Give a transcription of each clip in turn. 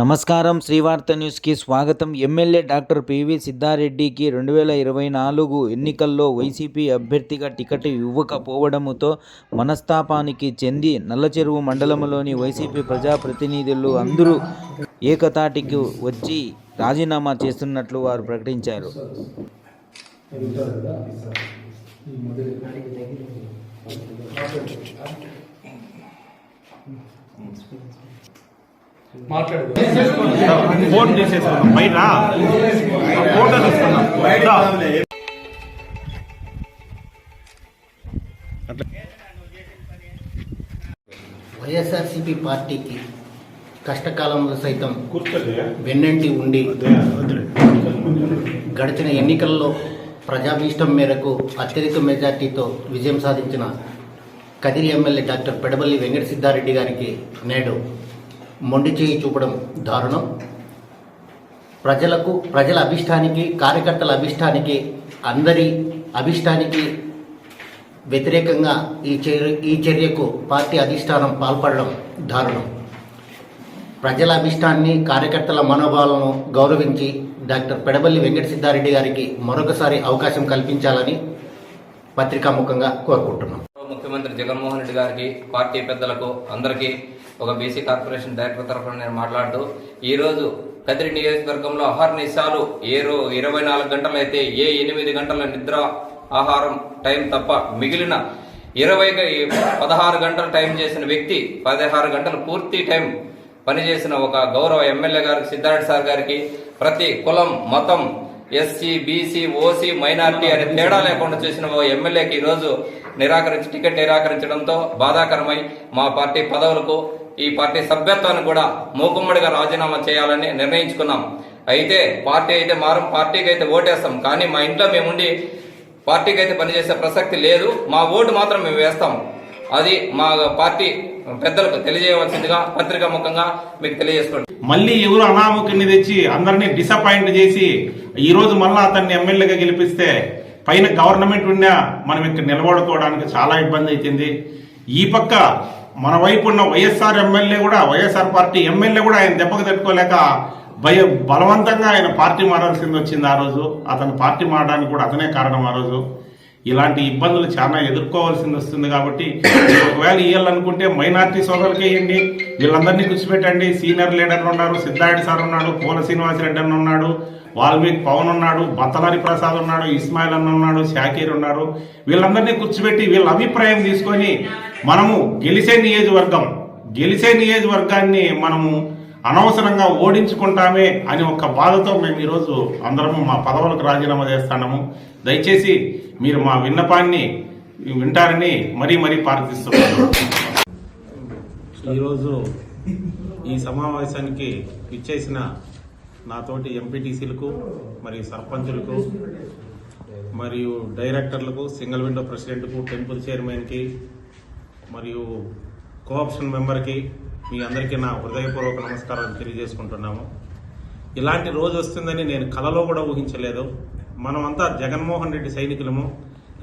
నమస్కారం. శ్రీవార్త న్యూస్కి స్వాగతం. ఎమ్మెల్యే డాక్టర్ పివి సిద్ధారెడ్డికి రెండు వేల ఇరవై నాలుగు ఎన్నికల్లో వైసీపీ అభ్యర్థిగా టికెట్ ఇవ్వకపోవడంతో మనస్తాపానికి చెంది నల్లచెరువు మండలంలోని వైసీపీ ప్రజాప్రతినిధులు అందరూ ఏకతాటికి వచ్చి రాజీనామా చేస్తున్నట్లు వారు ప్రకటించారు. ఫోన్ చేసేసుకున్నాం బయట ఫోటో తీసుకున్నాం దా. వైఎస్ఆర్సీపీ పార్టీకి కష్టకాలంలో సైతం వెన్నంటి ఉండి గడిచిన ఎన్నికల్లో ప్రజాభీష్టం మేరకు అత్యధిక మెజార్టీతో విజయం సాధించిన కదిరి ఎమ్మెల్యే డాక్టర్ పెడబల్లి వెంకట సిద్ధారెడ్డి గారికి నేడు మొండి చేయి చూపడం దారుణం. ప్రజలకు ప్రజల అభిష్టానికి కార్యకర్తల అభిష్టానికి అందరి అభిష్టానికి వ్యతిరేకంగా ఈ చర్య ఈ చర్యకు పార్టీ అధిష్టానం పాల్పడడం దారుణం. ప్రజల అభిష్టాన్ని కార్యకర్తల మనోభావాలను గౌరవించి డాక్టర్ పెడబల్లి వెంకట సిద్ధారెడ్డి గారికి మరొకసారి అవకాశం కల్పించాలని పత్రికాముఖంగా కోరుకుంటున్నాం. ముఖ్యమంత్రి జగన్మోహన్ రెడ్డి గారికి పార్టీ పెద్దలకు అందరికీ ఒక బీసీ కార్పొరేషన్ డైరెక్టర్ తరఫున నేను మాట్లాడుతూ ఈ రోజు కదిరి నియోజకవర్గంలో అహర్నిశాలు ఏ రో ఇరవై నాలుగు గంటలైతే ఏ ఎనిమిది గంటల నిద్ర ఆహారం టైం తప్ప మిగిలిన ఇరవై పదహారు గంటలు టైం చేసిన వ్యక్తి పదహారు గంటలు పూర్తి టైం పనిచేసిన ఒక గౌరవ ఎమ్మెల్యే గారికి సిద్ధార్థ సార్ గారికి ప్రతి కులం మతం ఎస్సీ బీసీ ఓసీ మైనారిటీ అనే తేడా లేకుండా చేసిన ఓ ఎమ్మెల్యేకి ఈరోజు నిరాకరించి టికెట్ నిరాకరించడంతో బాధాకరమై మా పార్టీ పదవులకు ఈ పార్టీ సభ్యత్వాన్ని కూడా మూకుమ్మడిగా రాజీనామా చేయాలని నిర్ణయించుకున్నాం. అయితే పార్టీ అయితే మారం పార్టీకి అయితే ఓటేస్తాం. కానీ మా ఇంట్లో మేముండి పార్టీకి అయితే పనిచేసే ప్రసక్తి లేదు. మా ఓటు మాత్రం మేము వేస్తాం. అది మా పార్టీ పెద్దలకు తెలియజేయవలసిందిగా పత్రికా ముఖంగా మీకు తెలియజేసుకోండి మళ్ళీ ఎవరు అనామకుని తెచ్చి అందరినీ డిసప్పాయింట్ చేసి ఈ రోజు మళ్ళీ అతన్ని ఎమ్మెల్యేగా గెలిపిస్తే పైన గవర్నమెంట్ ఉన్నా మనం ఇక్కడ నిలబడుకోవడానికి చాలా ఇబ్బంది అవుతుంది ఈ పక్క మన వైపు ఉన్న వైఎస్ఆర్ ఎమ్మెల్యే కూడా వైఎస్ఆర్ పార్టీ ఎమ్మెల్యే కూడా ఆయన దెబ్బకు తట్టుకోలేక భయ బలవంతంగా ఆయన పార్టీ మారాల్సింది వచ్చింది ఆ రోజు. అతను పార్టీ మారడానికి కూడా అతనే కారణం ఆ రోజు. ఇలాంటి ఇబ్బందులు చాలా ఎదుర్కోవాల్సింది వస్తుంది కాబట్టి ఒకవేళ ఇవ్వాలనుకుంటే మైనార్టీ సోదరులకి ఇవ్వండి వీళ్ళందరినీ కూర్చోబెట్టండి. సీనియర్ లీడర్లు ఉన్నారు సిద్ధారెడ్డి సార్ ఉన్నాడు పూల శ్రీనివాసరెడ్డి అన్న ఉన్నాడు వాల్మీకి పవన్ ఉన్నాడు బత్తలారి ప్రసాద్ ఉన్నాడు ఇస్మాయిల్ అన్న ఉన్నాడు షాకీర్ ఉన్నారు. వీళ్ళందరినీ కూర్చోబెట్టి వీళ్ళ అభిప్రాయం తీసుకొని మనము గెలిచే నియోజకవర్గం గెలిచే నియోజకవర్గాన్ని మనము అనవసరంగా ఓడించుకుంటామే అని ఒక బాధతో మేము ఈరోజు అందరము మా పదవులకు రాజీనామా చేస్తున్నాము దయచేసి మీరు మా విన్నపాన్ని వింటారని మరీ మరీ ప్రార్థిస్తున్నాను ఈరోజు ఈ సమావేశానికి ఇచ్చేసిన నాతోటి ఎంపీటీసీలకు మరియు సర్పంచులకు మరియు డైరెక్టర్లకు సింగిల్ విండో ప్రెసిడెంట్కు టెంపుల్ చైర్మన్కి మరియు కోఆప్షన్ మెంబర్కి మీ అందరికీ నా హృదయపూర్వక నమస్కారాలు తెలియజేసుకుంటున్నాము. ఇలాంటి రోజు వస్తుందని నేను కలలో కూడా ఊహించలేదు. మనమంతా జగన్మోహన్ రెడ్డి సైనికులము.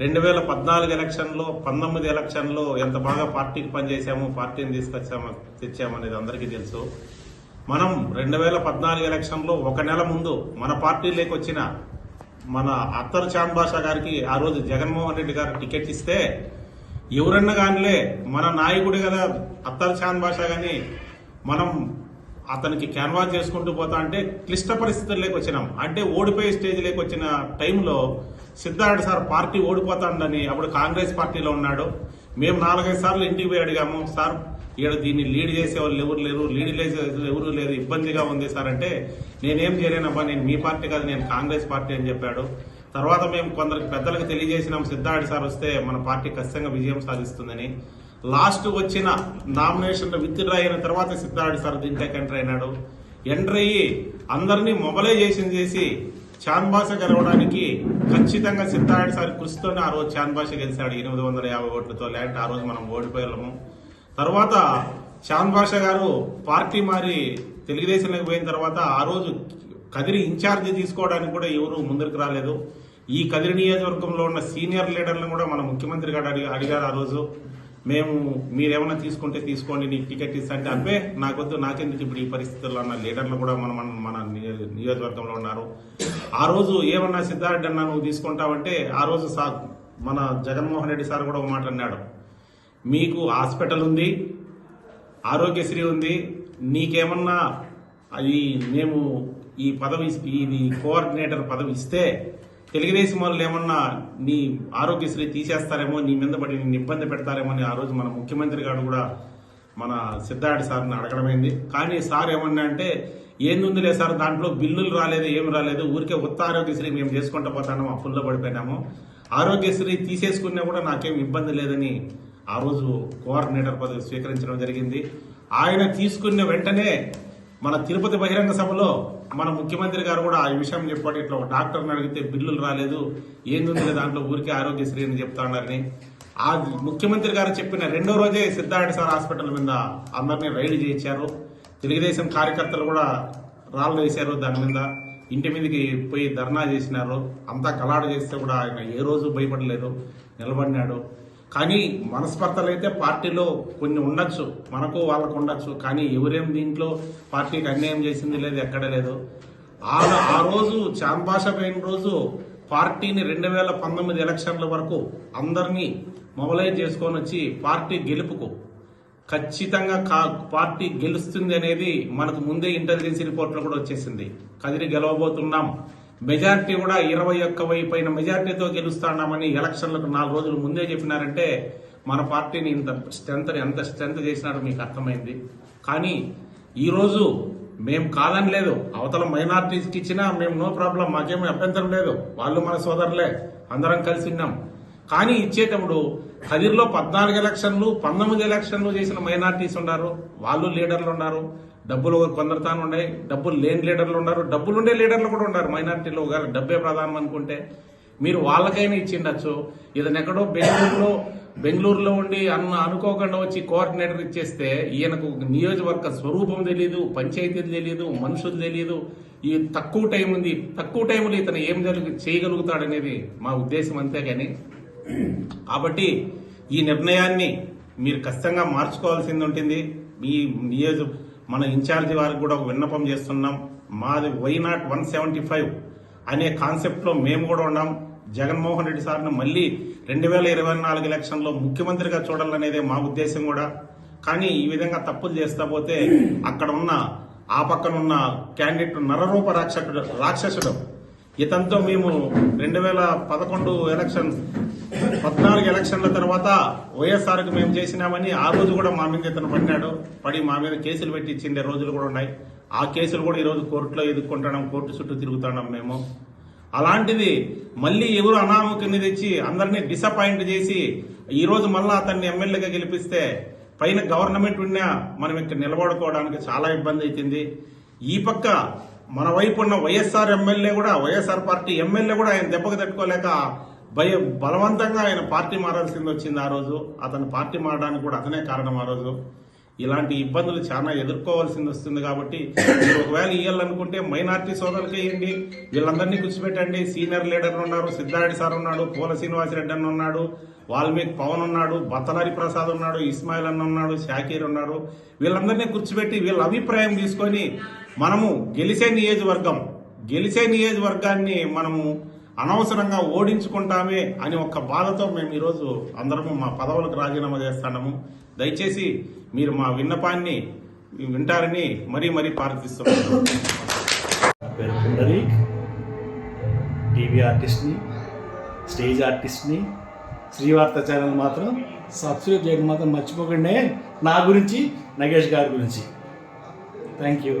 రెండు వేల పద్నాలుగు ఎలక్షన్లో పంతొమ్మిది ఎలక్షన్లో ఎంత బాగా పార్టీకి పనిచేశాము పార్టీని తీసుకొచ్చాము తెచ్చామనేది అందరికీ తెలుసు. మనం రెండు వేల పద్నాలుగు ఎలక్షన్లో ఒక నెల ముందు మన పార్టీలోకి వచ్చిన మన అత్తర్ చాంద్ బాషా గారికి ఆ రోజు జగన్మోహన్ రెడ్డి గారు టికెట్ ఇస్తే ఎవరన్నా కానిలే మన నాయకుడు కదా అత్తర్ చాంద్ బాషా కానీ మనం అతనికి క్యాన్వాస్ చేసుకుంటూ పోతా అంటే క్లిష్ట పరిస్థితుల్లోకి వచ్చినాం అంటే ఓడిపోయే స్టేజ్లోకి వచ్చిన టైంలో సిద్ధార్థ సార్ పార్టీ ఓడిపోతాడని అప్పుడు కాంగ్రెస్ పార్టీలో ఉన్నాడు. మేము నాలుగైదు సార్లు ఇంటికి పోయి అడిగాము సార్ ఈడ దీన్ని లీడ్ చేసే వాళ్ళు ఎవరు లేరు లీడ్ చేసే వాళ్ళు ఎవరు లేరు ఇబ్బందిగా ఉంది సార్ అంటే నేనేం చేయలేనబ్బా నేను మీ పార్టీ కాదు నేను కాంగ్రెస్ పార్టీ అని చెప్పాడు. తర్వాత మేము కొందరికి పెద్దలకు తెలియజేసినాం సిద్ధార్థ సార్ వస్తే మన పార్టీ ఖచ్చితంగా విజయం సాధిస్తుందని. లాస్ట్ వచ్చిన నామినేషన్ విత్డ్రా అయిన తర్వాత సిద్ధార్థ సార్ దీంట్లోకి ఎంటర్ అయినాడు. ఎంటర్ అయ్యి అందరినీ మొబలైజేషన్ చేసి చాంద్ గెలవడానికి ఖచ్చితంగా సిద్ధార్థ సార్ కృషితోనే ఆ రోజు చాంద్ గెలిచాడు. ఎనిమిది వందల యాభై ఓట్లతో లేదంటే ఆ రోజు మనం ఓడిపోయాము తర్వాత చాంద్ గారు పార్టీ మారి తెలుగుదేశంలోకి పోయిన తర్వాత ఆ రోజు కదిరి ఇన్ఛార్జి తీసుకోవడానికి కూడా ఎవరు ముందరికి రాలేదు. ఈ కదిరి నియోజకవర్గంలో ఉన్న సీనియర్ లీడర్లను కూడా మన ముఖ్యమంత్రి గారు అడిగి అడిగారు ఆ రోజు. మేము మీరేమన్నా తీసుకుంటే తీసుకోండి నీకు టికెట్ ఇస్తా అబ్బే నాకొద్దు నాకెందుకు ఇప్పుడు ఈ పరిస్థితుల్లో అన్న లీడర్లు కూడా మన మన మన నియోజకవర్గంలో ఉన్నారు. ఆ రోజు ఏమన్నా సిద్ధార్థ అన్న నువ్వు తీసుకుంటావంటే ఆ రోజు సా మన జగన్మోహన్ రెడ్డి సార్ కూడా ఒక మాట అన్నాడు. మీకు హాస్పిటల్ ఉంది ఆరోగ్యశ్రీ ఉంది నీకేమన్నా అది మేము ఈ పదవి ఇది కోఆర్డినేటర్ పదవి ఇస్తే తెలుగుదేశం వాళ్ళు ఏమన్నా నీ ఆరోగ్యశ్రీ తీసేస్తారేమో నీ మీద పడి నిన్ను ఇబ్బంది పెడతారేమో అని ఆ రోజు మన ముఖ్యమంత్రి గారు కూడా మన సిద్ధార్థ సార్ని అడగడమైంది. కానీ సార్ ఏమన్నా అంటే ఏందుందిలే సార్ దాంట్లో బిల్లులు రాలేదు ఏం రాలేదు ఊరికే ఉత్త ఆరోగ్యశ్రీ మేము చేసుకుంటూ పోతాము అప్పుల్లో పడిపోయినాము. ఆరోగ్యశ్రీ తీసేసుకున్నా కూడా నాకేం ఇబ్బంది లేదని ఆ రోజు కోఆర్డినేటర్ పదవి స్వీకరించడం జరిగింది. ఆయన తీసుకున్న వెంటనే మన తిరుపతి బహిరంగ సభలో మన ముఖ్యమంత్రి గారు కూడా ఆ విషయం చెప్పాడు. ఇట్లా ఒక డాక్టర్ని అడిగితే బిల్లులు రాలేదు. ఏందుంది దాంట్లో? ఊరికే ఆరోగ్యశ్రీ అని చెప్తా ఉన్నారని ఆ ముఖ్యమంత్రి గారు చెప్పిన రెండో రోజే సిద్ధార్థ సార్ హాస్పిటల్ మీద అందరినీ రైడ్ చేయించారు. తెలుగుదేశం కార్యకర్తలు కూడా రాళ్ళు వేశారు దాని మీద. ఇంటి మీదకి పోయి ధర్నా చేసినారు. అంతా కలాడు చేస్తే కూడా ఆయన ఏ రోజు భయపడలేదు. నిలబడినాడు. కానీ మనస్పర్ధలు అయితే పార్టీలో కొన్ని ఉండొచ్చు మనకు వాళ్ళకు ఉండొచ్చు కానీ ఎవరేం దీంట్లో పార్టీకి అన్యాయం చేసింది లేదు ఎక్కడ లేదు. ఆ ఆ రోజు చాంబాష పోయిన రోజు పార్టీని రెండు వేల పంతొమ్మిది ఎలక్షన్ల వరకు అందరినీ మొబలైజ్ చేసుకొని వచ్చి పార్టీ గెలుపుకు ఖచ్చితంగా కా పార్టీ గెలుస్తుంది అనేది మనకు ముందే ఇంటెలిజెన్స్ రిపోర్ట్లో కూడా వచ్చేసింది. కదిరి గెలవబోతున్నాం. మెజార్టీ కూడా ఇరవై ఒక్క వెయ్యి పైన మెజార్టీతో గెలుస్తున్నామని ఎలక్షన్లకు నాలుగు రోజులు ముందే చెప్పినారంటే మన పార్టీని ఇంత స్ట్రెంత్ ఎంత స్ట్రెంత్ చేసినారో మీకు అర్థమైంది. కానీ ఈరోజు మేము కాదని లేదు. అవతల మైనార్టీస్కి ఇచ్చినా మేము నో ప్రాబ్లం మాకేమీ అభ్యంతరం లేదు. వాళ్ళు మన సోదరులే. అందరం కలిసి ఉన్నాం. కానీ ఇచ్చేటప్పుడు కదిర్లో పద్నాలుగు ఎలక్షన్లు పంతొమ్మిది ఎలక్షన్లు చేసిన మైనార్టీస్ ఉన్నారు. వాళ్ళు లీడర్లు ఉన్నారు. డబ్బులు కొందరుతాను ఉన్నాయి డబ్బులు లేని లీడర్లు ఉన్నారు. డబ్బులు ఉండే లీడర్లు కూడా ఉన్నారు. మైనార్టీలో గారు డబ్బే ప్రధానం అనుకుంటే మీరు వాళ్ళకైనా ఇచ్చిండొచ్చు. ఇతను ఎక్కడో బెంగళూరులో బెంగళూరులో ఉండి అన్న అనుకోకుండా వచ్చి కోఆర్డినేటర్ ఇచ్చేస్తే ఈయనకు నియోజకవర్గ స్వరూపం తెలియదు పంచాయతీలు తెలియదు మనుషులు తెలియదు ఈ తక్కువ టైం ఉంది. తక్కువ టైంలో ఇతను ఏం జరుగు చేయగలుగుతాడనేది మా ఉద్దేశం అంతేగాని కాబట్టి ఈ నిర్ణయాన్ని మీరు ఖచ్చితంగా మార్చుకోవాల్సింది ఉంటుంది. మీ నియోజ మన ఇన్ఛార్జి వారికి కూడా ఒక విన్నపం చేస్తున్నాం. మాది why not one seventy five అనే కాన్సెప్ట్లో మేము కూడా ఉన్నాం. జగన్మోహన్ రెడ్డి సార్ను మళ్ళీ రెండు వేల ఇరవై నాలుగు ఎలక్షన్లో ముఖ్యమంత్రిగా చూడాలనేదే మా ఉద్దేశం కూడా. కానీ ఈ విధంగా తప్పులు చేస్తా పోతే అక్కడ ఉన్న ఆ పక్కన ఉన్న క్యాండిడేట్ నరరూప రాక్షసుడు రాక్షసుడు. ఇతనితో మేము రెండు వేల పదకొండు ఎలక్షన్ పద్నాలుగు ఎలక్షన్ల తర్వాత వైఎస్ఆర్కి మేము చేసినామని ఆ రోజు కూడా మా మీద ఇతను పడినాడు. పడి మా మీద కేసులు పెట్టి ఇచ్చిండే రోజులు కూడా ఉన్నాయి. ఆ కేసులు కూడా ఈరోజు కోర్టులో ఎదుర్కొంటున్నాం. కోర్టు చుట్టూ తిరుగుతున్నాం మేము. అలాంటిది మళ్ళీ ఎవరు అనామకుని తెచ్చి అందరినీ డిసప్పాయింట్ చేసి ఈరోజు మళ్ళీ అతన్ని ఎమ్మెల్యేగా గెలిపిస్తే పైన గవర్నమెంట్ ఉన్నా మనం ఇక్కడ నిలబడుకోవడానికి చాలా ఇబ్బంది అవుతుంది ఈ పక్క మన వైపు ఉన్న వైఎస్ఆర్ ఎమ్మెల్యే కూడా వైఎస్ఆర్ పార్టీ ఎమ్మెల్యే కూడా ఆయన దెబ్బకు తట్టుకోలేక భయ బలవంతంగా ఆయన పార్టీ మారాల్సింది వచ్చింది ఆ రోజు. అతను పార్టీ మారడానికి కూడా అతనే కారణం ఆ రోజు. ఇలాంటి ఇబ్బందులు చాలా ఎదుర్కోవాల్సింది వస్తుంది కాబట్టి మీరు ఒకవేళ ఇవ్వాలనుకుంటే మైనార్టీ సోదరులకి ఇవ్వండి. వీళ్ళందరినీ కూర్చోబెట్టండి. సీనియర్ లీడర్ ఉన్నారు సిద్ధారెడ్డి సార్ ఉన్నాడు పూల శ్రీనివాసరెడ్డి అన్న ఉన్నాడు వాల్మీకి పవన్ ఉన్నాడు బత్తలారి ప్రసాద్ ఉన్నాడు ఇస్మాయిల్ అన్న ఉన్నాడు షాకీర్ ఉన్నారు వీళ్ళందరినీ కూర్చోబెట్టి వీళ్ళ అభిప్రాయం తీసుకొని మనము గెలిచే నియోజకవర్గం గెలిచే నియోజకవర్గాన్ని మనము అనవసరంగా ఓడించుకుంటామే అని ఒక బాధతో మేము ఈరోజు అందరము మా పదవులకు రాజీనామా చేస్తున్నాము దయచేసి మీరు మా విన్నపాన్ని వింటారని మరీ మరీ ప్రార్థిస్తున్నాను పేరు పుండరీక్ టీవీ ఆర్టిస్ట్ని స్టేజ్ ఆర్టిస్ట్ని శ్రీవార్త ఛానల్ మాత్రం సబ్స్క్రైబ్ చేయడం మాత్రం మర్చిపోకుండా. నా గురించి నగేష్ గారి గురించి. Thank you.